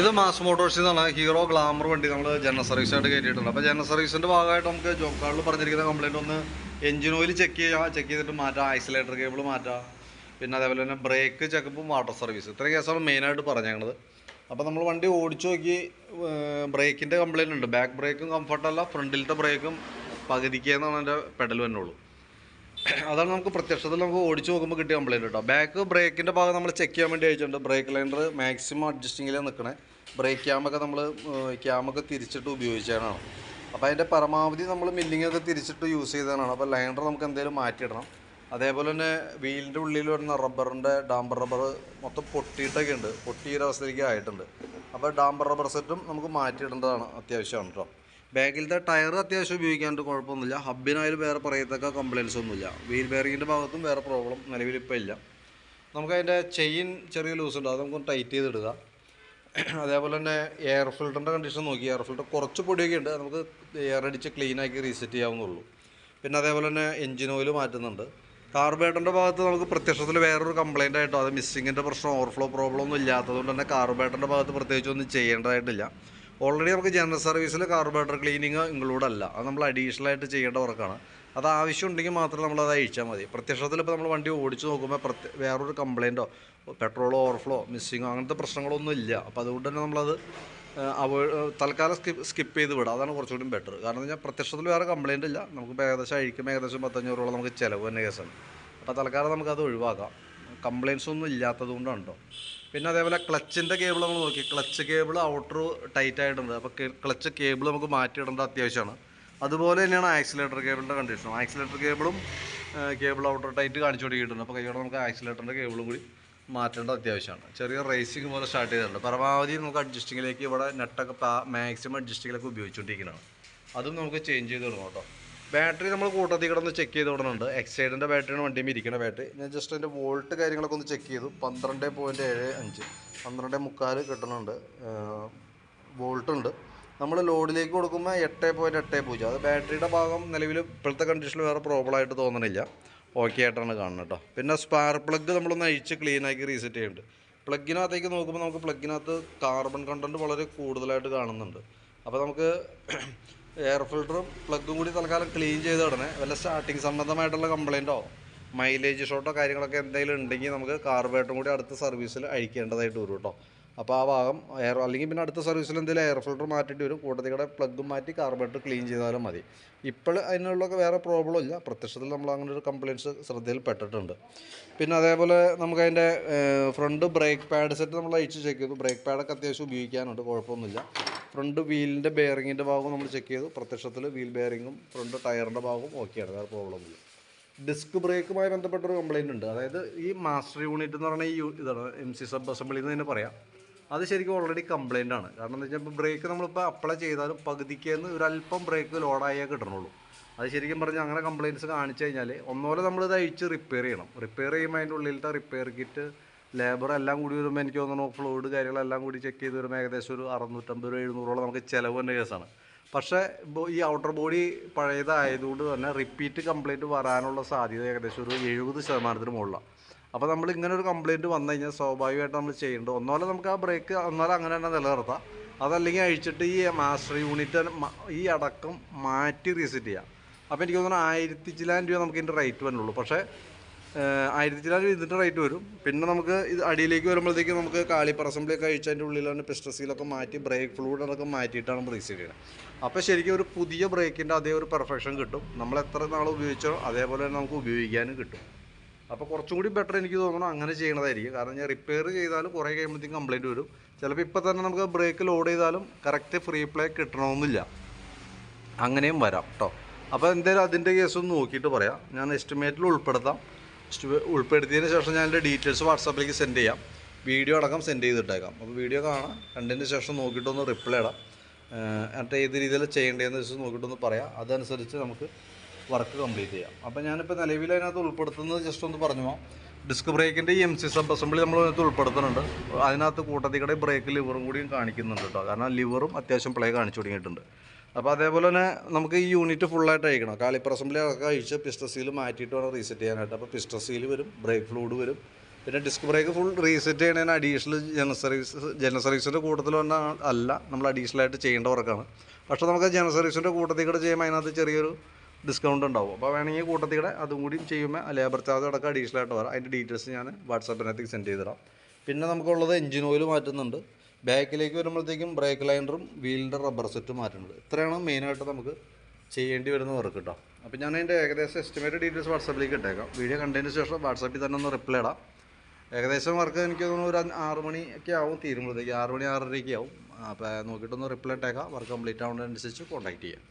ഇത് മാസ് മോട്ടോഴ്സിൽ നിന്നാണ് hero glamour വണ്ടി നമ്മൾ ജനറൽ സർവീസായിട്ട് കയറ്റിയിട്ടുണ്ട്. അപ്പോൾ ജനറൽ സർവീസിന്റെ ഭാഗമായിട്ട് നമുക്ക് ജോബ് കാർഡിൽ പറഞ്ഞിരിക്കുന്ന കംപ്ലയിന്റ് ഒന്ന് എഞ്ചിൻ ഓയിൽ ചെക്ക് ചെയ്യുക ചെക്ക് ചെയ്തിട്ട് മാറ്റാം. ഐസൊലേറ്റർ കേബിൾ മാറ്റാം. പിന്നെ അതേപോലെ തന്നെ ബ്രേക്ക് ചെക്കപ്പും വാട്ടർ സർവീസ് ഇത്രയും കേസാണ് മെയിനായിട്ട് പറഞ്ഞത് അപ്പോൾ നമ്മൾ വണ്ടി ഓടിച്ചു നോക്കി ബ്രേക്കിന്റെ കംപ്ലയിന്റ് ഉണ്ട്. ബാക്ക് ബ്രേക്കും കംഫർട്ടല്ല ഫ്രണ്ടിലത്തെ ബ്രേക്കും പകുതിക്കെന്നാണ് എന്റെ പെഡൽ വരുന്നുള്ളൂ അതാണ് നമുക്ക് പ്രത്യക്ഷത്തിൽ നമുക്ക് ഓടിച്ചു നോക്കുമ്പോൾ കിട്ടിയ കംപ്ലൈന്റ് കേട്ടോ ബാക്ക് ബ്രേക്കിന്റെ ഭാഗം നമ്മൾ ചെക്ക് ചെയ്യാൻ വേണ്ടി അയച്ചിട്ടുണ്ട് ബ്രേക്ക് ലൈൻഡർ മാക്സിമം അഡ്ജസ്റ്റിങ്ങിലാണ് നിൽക്കണേ ബ്രേക്ക് ക്യാമൊക്കെ നമ്മൾ ക്യാമൊക്കെ തിരിച്ചിട്ട് ഉപയോഗിച്ചതാണ്. അപ്പോൾ അതിന്റെ പരമാവധി നമ്മൾ മില്ലിങ്ങൊക്കെ തിരിച്ചിട്ട് യൂസ് ചെയ്തതാണ്. അപ്പോൾ ലൈൻഡർ നമുക്ക് എന്തെങ്കിലും മാറ്റിയിടണം. അതേപോലെ തന്നെ വീലിന്റെ ഉള്ളിൽ വരുന്ന റബ്ബറിന്റെ ഡാംബർ റബ്ബർ മൊത്തം പൊട്ടിയിട്ടൊക്കെ ഉണ്ട് പൊട്ടിയൊരവസ്ഥയിലേക്ക് ആയിട്ടുണ്ട്. അപ്പോൾ ഡാംബർ റബ്ബർ സെറ്റും നമുക്ക് മാറ്റിയിടേണ്ടതാണ്. അത്യാവശ്യമാണ് കേട്ടോ ബാക്കിലത്തെ ടയർ അത്യാവശ്യം ഉപയോഗിക്കാണ്ട് കുഴപ്പമൊന്നുമില്ല. ഹബിനായാലും വേറെ പറയത്തക്ക കംപ്ലയിൻസ് ഒന്നുമില്ല. വീൽ ബെയറിങ്ങിന്റെ ഭാഗത്തും വേറെ പ്രോബ്ലം നിലവിൽ ഇപ്പോൾ ഇല്ല. നമുക്ക് അതിന്റെ ചെയിൻ ചെറിയ ലൂസ് ഉണ്ട്. അത് നമുക്ക് ടൈറ്റ് ചെയ്തിടുക. അതേപോലെ തന്നെ എയർ ഫിൽറ്ററിന്റെ കണ്ടീഷൻ നോക്കി. എയർ ഫിൽറ്റർ കുറച്ച് പൊടിയൊക്കെ ഉണ്ട്. നമുക്ക് എയർ അടിച്ച് ക്ലീൻ ആക്കി റീസെറ്റ് ചെയ്യാവുന്നുള്ളൂ പിന്നെ അതേപോലെ തന്നെ എഞ്ചിൻ ഓയിൽ മാറ്റുന്നുണ്ട്. കാർബേറ്ററിന്റെ ഭാഗത്ത് നമുക്ക് പ്രത്യക്ഷത്തിൽ വേറൊരു കംപ്ലൈന്റ് ആയിട്ടോ അത് മിസ്സിങ്ങിന്റെ പ്രശ്നം ഓവർഫ്ലോ പ്രോബ്ലം ഒന്നും ഇല്ലാത്തതുകൊണ്ട് തന്നെ കാർബേറ്ററിന്റെ ഭാഗത്ത് പ്രത്യേകിച്ച് ഒന്നും ചെയ്യേണ്ടതായിട്ടില്ല. ഓൾറെഡി നമുക്ക് ജനറൽ സർവീസിൽ കാർബറേറ്റർ ക്ലീനിങ് ഇൻക്ലൂഡ് അല്ല അത് നമ്മൾ അഡീഷണൽ ആയിട്ട് ചെയ്യേണ്ട വർക്കാണ് അത് ആവശ്യം ഉണ്ടെങ്കിൽ മാത്രം നമ്മൾ അത് അയച്ചാൽ മതി. പ്രത്യക്ഷത്തിൽ ഇപ്പോൾ നമ്മൾ വണ്ടി ഓടിച്ച് നോക്കുമ്പോൾ പ്രത്യ വേറൊരു കംപ്ലയിന്റോ പെട്രോളോ ഓവർഫ്ലോ മിസ്സിങ്ങോ അങ്ങനത്തെ പ്രശ്നങ്ങളൊന്നും ഇല്ല. അപ്പോൾ അതുകൊണ്ട് തന്നെ നമ്മളത് തൽക്കാലം സ്കിപ്പ് സ്കിപ്പ് ചെയ്ത് വിടാം. അതാണ് കുറച്ചുകൂടി ബെറ്റർ കാരണം എന്ന് പ്രത്യക്ഷത്തിൽ വേറെ കംപ്ലയിന്റ് ഇല്ല. നമുക്ക് ഏകദേശം അഴിക്കുമ്പോൾ ഏകദേശം പത്തഞ്ഞൂറോളം നമുക്ക് ചിലവ് തന്നെ കേസാണ്. അപ്പോൾ തൽക്കാലം നമുക്കത് ഒഴിവാക്കാം. കംപ്ലയിൻസ് ഒന്നും ഇല്ലാത്തത് കൊണ്ടാണ് കേട്ടോ പിന്നെ അതേപോലെ ക്ലച്ചിന്റെ കേബിൾ നമ്മൾ നോക്കി. ക്ലച്ച് കേബിൾ ഔട്ടർ ടൈറ്റ് ആയിട്ടുണ്ട് അപ്പോൾ ക്ലച്ച് കേബിൾ നമുക്ക് മാറ്റിയിടേണ്ട അത്യാവശ്യമാണ്. അതുപോലെ തന്നെയാണ് ആക്സിലേറ്റർ കേബിളിന്റെ കണ്ടീഷൻ ആക്സിലേറ്റർ കേബിളും കേബിൾ ഔട്ടർ ടൈറ്റ് കാണിച്ചു കൊടുക്കിയിട്ടുണ്ട് അപ്പോൾ കൈയോടെ നമുക്ക് ആക്സിലേറ്ററിന്റെ കേബിളും കൂടി മാറ്റേണ്ടത് അത്യാവശ്യമാണ്. ചെറിയ റേസിംഗ് പോലെ സ്റ്റാർട്ട് ചെയ്തിട്ടുണ്ട്. പരമാവധി നമുക്ക് അഡ്ജസ്റ്റിങ്ങിലേക്ക് ഇവിടെ നെറ്റൊക്കെ മാക്സിമം അഡ്ജസ്റ്റിങ്ങിലൊക്കെ ഉപയോഗിച്ചുകൊണ്ടിരിക്കുന്നതാണ് അതും നമുക്ക് ചേഞ്ച് ചെയ്ത് തുടങ്ങും കേട്ടോ. ബാറ്ററി നമ്മൾ കൂട്ടത്തിൽ കിടന്ന് ചെക്ക് ചെയ്ത് വിടുന്നുണ്ട് എക്സൈഡിന്റെ ബാറ്ററിയാണ് വണ്ടിയും ഇരിക്കുന്ന ബാറ്ററി ഞാൻ ജസ്റ്റ് അതിന്റെ വോൾട്ട് കാര്യങ്ങളൊക്കെ ഒന്ന് ചെക്ക് ചെയ്തു. പന്ത്രണ്ട് പോയിന്റ് ഏഴ് അഞ്ച്. പന്ത്രണ്ട് മുക്കാൽ കിട്ടുന്നുണ്ട് വോൾട്ടുണ്ട് നമ്മൾ ലോഡിലേക്ക് കൊടുക്കുമ്പോൾ എട്ട് പോയിന്റ് എട്ട് പൂജ്യം. അത് ബാറ്ററിയുടെ ഭാഗം നിലവിൽ ഇപ്പോഴത്തെ കണ്ടീഷനിൽ വേറെ പ്രോബ്ലം ആയിട്ട് തോന്നണില്ല. ഓക്കെ ആയിട്ടാണ് കാണുന്നത് കേട്ടോ പിന്നെ സ്പാർ പ്ലഗ് നമ്മളൊന്ന് അഴിച്ച് ക്ലീൻ ആക്കി റീസെറ്റ് ചെയ്യുന്നുണ്ട് പ്ലഗിനകത്തേക്ക് നോക്കുമ്പോൾ നമുക്ക് പ്ലഗിനകത്ത് കാർബൺ കണ്ടന്റ് വളരെ കൂടുതലായിട്ട് കാണുന്നുണ്ട്. അപ്പോൾ നമുക്ക് എയർ ഫിൽറ്ററും പ്ലഗും കൂടി തൽക്കാലം ക്ലീൻ ചെയ്ത് ഇടണേ. വല്ല സ്റ്റാർട്ടിങ് സംബന്ധമായിട്ടുള്ള കംപ്ലൈന്റോ മൈലേജ് ഷോട്ടോ കാര്യങ്ങളൊക്കെ എന്തെങ്കിലും ഉണ്ടെങ്കിൽ നമുക്ക് കാർബേറ്റും കൂടി അടുത്ത സർവീസിൽ അഴിക്കേണ്ടതായിട്ട് വരും കേട്ടോ അപ്പോൾ ആ ഭാഗം എയർ അല്ലെങ്കിൽ പിന്നെ അടുത്ത സർവീസിൽ എന്തെങ്കിലും എയർ ഫിൽറ്റർ മാറ്റിയിട്ട് വരും. കൂട്ടത്തിയുടെ പ്ലഗും മാറ്റി കാർബേറ്റർ ക്ലീൻ ചെയ്താലും മതി. ഇപ്പോൾ അതിനുള്ള വേറെ പ്രോബ്ലം ഇല്ല. പ്രത്യക്ഷത്തിൽ നമ്മൾ അങ്ങനെ ഒരു കംപ്ലയിന്റ്സ് ശ്രദ്ധയിൽ പെട്ടിട്ടുണ്ട് പിന്നെ അതേപോലെ നമുക്കതിന്റെ ഫ്രണ്ട് ബ്രേക്ക് പാഡ് സെറ്റ് നമ്മൾ അഴിച്ച് ചെക്ക് ചെയ്തു. ബ്രേക്ക് പാഡൊക്കെ അത്യാവശ്യം ഉപയോഗിക്കാനുണ്ട്. കുഴപ്പമൊന്നുമില്ല. ഫ്രണ്ട് വീലിന്റെ ബെയറിങ്ങിന്റെ ഭാഗവും നമ്മൾ ചെക്ക് ചെയ്തു. പ്രത്യക്ഷത്തിൽ വീൽ ബെയറിങ്ങും ഫ്രണ്ട് ടയറിന്റെ ഭാഗവും ഓക്കെയാണ് വേറെ പ്രോബ്ലം ഇല്ല. ഡിസ്ക് ബ്രേക്കുമായി ബന്ധപ്പെട്ടൊരു കംപ്ലയിന്റ് ഉണ്ട്. അതായത് ഈ മാസ്റ്റർ യൂണിറ്റ് എന്ന് പറഞ്ഞാൽ ഈ ഇതാണ് എം സി സബ് അസംബ്ലി എന്ന് തന്നെ പറയാം. അത് ശരിക്കും ഓൾറെഡി കംപ്ലയിന്റ് ആണ്. കാരണം എന്താ വെച്ചാൽ ഇപ്പോൾ ബ്രേക്ക് നമ്മളിപ്പോൾ അപ്ലൈ ചെയ്താലും പകുതിക്കേന്ന് ഒരല്പം ബ്രേക്ക് ലോഡായേ കിട്ടണുള്ളൂ. അത് ശരിക്കും പറഞ്ഞാൽ അങ്ങനെ കംപ്ലയിന്റ്സ് കാണിച്ചു കഴിഞ്ഞാൽ ഒന്നുപോലെ നമ്മളിത് അഴിച്ച് റിപ്പയർ ചെയ്യണം. റിപ്പയർ ചെയ്യുമ്പോൾ അതിന്റെ ഉള്ളിലത്തെ റിപ്പയർ കിറ്റ് ലേബർ എല്ലാം കൂടി വരുമ്പോൾ എനിക്ക് തോന്നുന്നു ഫ്ലോഡ് കാര്യങ്ങളെല്ലാം കൂടി ചെക്ക് ചെയ്ത് വരുമ്പോൾ ഏകദേശം ഒരു അറുന്നൂറ്റമ്പത് രൂപ എഴുന്നൂറോളം നമുക്ക് ചിലവ് തന്നെ കേസാണ്. പക്ഷേ ഈ ഔട്ടർ ബോഡി പഴയതായതുകൊണ്ട് തന്നെ റിപ്പീറ്റ് കംപ്ലയിന്റ് വരാനുള്ള സാധ്യത ഏകദേശം ഒരു എഴുപത് ശതമാനത്തിന് മുകളിലാണ്. അപ്പോൾ നമ്മൾ ഇങ്ങനെ ഒരു കംപ്ലയിന്റ് വന്നു കഴിഞ്ഞാൽ സ്വാഭാവികമായിട്ട് നമ്മൾ ചെയ്യേണ്ടത് ഒന്നുമല്ല നമുക്ക് ആ ബ്രേക്ക് ഒന്നാലും അങ്ങനെ തന്നെ നിലനിർത്താം. അതല്ലെങ്കിൽ അഴിച്ചിട്ട് ഈ മാസ്റ്റർ യൂണിറ്റ് ഈ അടക്കം മാറ്റി റീസെറ്റ് ചെയ്യാം. അപ്പോൾ എനിക്ക് തോന്നുന്നു ആയിരത്തി ചിലാൻ രൂപ നമുക്ക് ഇതിന്റെ റേറ്റ് വരുന്നുള്ളൂ പക്ഷേ ആയിരത്തി രൂപ ഇതിന്റെ റേറ്റ് വരും. പിന്നെ നമുക്ക് ഇത് അടിയിലേക്ക് വരുമ്പോഴത്തേക്കും നമുക്ക് കാളിപ്പർ അസംബ്ലി ഒക്കെ അതിന്റെ ഉള്ളിലാണ് പിസ്റ്റർ സീലൊക്കെ മാറ്റി ബ്രേക്ക് ഫ്ലൂഡ് അതൊക്കെ മാറ്റിയിട്ടാണ് റീസെറ്റ് ചെയ്യുന്നത് അപ്പോൾ ശരിക്കും ഒരു പുതിയ ബ്രേക്കിന്റെ അതേ ഒരു പെർഫെക്ഷൻ കിട്ടും. നമ്മൾ എത്ര നാൾ ഉപയോഗിച്ചോ അതേപോലെ തന്നെ നമുക്ക് ഉപയോഗിക്കാനും കിട്ടും. അപ്പോൾ കുറച്ചും കൂടി ബെറ്റർ എനിക്ക് തോന്നുന്നു അങ്ങനെ ചെയ്യണതായിരിക്കും. കാരണം ഞാൻ റിപ്പയർ ചെയ്താലും കുറേ കഴിയുമ്പോഴത്തേക്കും കംപ്ലയിന്റ് വരും. ചിലപ്പോൾ ഇപ്പോൾ തന്നെ നമുക്ക് ബ്രേക്ക് ലോഡ് ചെയ്താലും കറക്റ്റ് ഫ്രീ പ്ലേ കിട്ടണമെന്നില്ല. അങ്ങനെയും വരാം കേട്ടോ അപ്പോൾ എന്തായാലും അതിന്റെ കേസൊന്ന് നോക്കിയിട്ട് പറയാം. ഞാൻ എസ്റ്റിമേറ്റിൽ ഉൾപ്പെടുത്താം. ഉൾപ്പെടുത്തിയതിന് ശേഷം ഞാൻ എന്റെ ഡീറ്റെയിൽസ് വാട്സാപ്പിലേക്ക് സെൻഡ് ചെയ്യാം. വീഡിയോ അടക്കം സെൻഡ് ചെയ്തിട്ടേക്കാം. അപ്പോൾ വീഡിയോ കാണാം. കണ്ടതിന് ശേഷം നോക്കിയിട്ടൊന്ന് റിപ്ലൈ ഇടാം. എന്നിട്ട് ഏത് രീതിയിൽ ചെയ്യേണ്ടതെന്ന് വെച്ച് നോക്കിയിട്ടൊന്ന് പറയാം. അതനുസരിച്ച് നമുക്ക് വർക്ക് കംപ്ലീറ്റ് ചെയ്യാം. അപ്പോൾ ഞാനിപ്പോൾ നിലവിൽ അതിനകത്ത് ഉൾപ്പെടുത്തുന്നത് ജസ്റ്റ് ഒന്ന് പറഞ്ഞു പോകാം ഡിസ്ക് ബ്രേക്കിന്റെ ഈ എം സി സബ് അസംബ്ലി നമ്മൾ അതിനകത്ത് ഉൾപ്പെടുത്തുന്നുണ്ട്. അതിനകത്ത് കൂട്ടത്തിക്കടെ ബ്രേക്ക് ലിവറും കൂടിയും കാണിക്കുന്നുണ്ട് കേട്ടോ കാരണം ലിവറും അത്യാവശ്യം പ്ലേ കാണിച്ചു തുടങ്ങിയിട്ടുണ്ട്. അപ്പോൾ അതേപോലെ തന്നെ നമുക്ക് ഈ യൂണിറ്റ് ഫുള്ളായിട്ട് അയക്കണം. കാലിപ്പർ അസംബ്ലി ഒക്കെ അഴിച്ച് പിസ്റ്റർ സീൽ മാറ്റിയിട്ട് വേണം റീസെറ്റ് ചെയ്യാനായിട്ട്. അപ്പോൾ പിസ്റ്റർ സീൽ വരും ബ്രേക്ക് ഫ്ലൂഡ് വരും. പിന്നെ ഡിസ്ക് ബ്രേക്ക് ഫുൾ റീസെറ്റ് ചെയ്യണതിന് അഡീഷണൽ ജനറൽ സർവീസ് കൂട്ടത്തിൽ തന്നെ അല്ല നമ്മൾ അഡീഷണൽ ആയിട്ട് ചെയ്യേണ്ട വർക്കാണ്. പക്ഷേ നമുക്ക് ജനറൽ കൂട്ടത്തിൽ കൂടെ ചെയ്യുമ്പോൾ അതിനകത്ത് ചെറിയൊരു ഡിസ്കൗണ്ട് ഉണ്ടാവും. അപ്പോൾ വേണമെങ്കിൽ കൂട്ടത്തിൽ കൂടെ അതും കൂടി ചെയ്യുമ്പോൾ ലേബർ ചാർജ് അടക്കം അഡീഷണൽ ആയിട്ട് വരാം. അതിന്റെ ഡീറ്റെയിൽസ് ഞാൻ വാട്സാപ്പിനകത്തേക്ക് സെൻഡ് ചെയ്തിടാം പിന്നെ നമുക്കുള്ളത് എഞ്ചിൻ ഓയിൽ മാറ്റുന്നുണ്ട്. ബാക്കിലേക്ക് വരുമ്പോഴത്തേക്കും ബ്രേക്ക് ലൈനറും വീലിന്റെ റബ്ബർ സെറ്റും മാറ്റുന്നത്. ഇത്രയാണ് മെയിനായിട്ട് നമുക്ക് ചെയ്യേണ്ടി വരുന്ന വർക്ക് കേട്ടോ അപ്പോൾ ഞാൻ അതിന്റെ ഏകദേശം എസ്റ്റിമേറ്റ് ഡീറ്റെയിൽസ് വാട്സാപ്പിലേക്ക് ഇട്ടേക്കാം. വീഡിയോ കണ്ടതിന് ശേഷം വാട്സാപ്പിൽ തന്നെ ഒന്ന് റിപ്ലൈ ഇടാം. ഏകദേശം വർക്ക് എനിക്ക് തോന്നുന്നു ഒരു ആറ് മണിയൊക്കെ ആവും തീരുമ്പോഴത്തേക്ക്. ആറ് മണി ആറരയ്ക്ക് ആവും. അപ്പോൾ നോക്കിയിട്ടൊന്ന് റിപ്ലൈ ഇട്ടേക്കാം. വർക്ക് കംപ്ലീറ്റ് ആവുന്നതനുസരിച്ച് കോൺടാക്ട് ചെയ്യാം.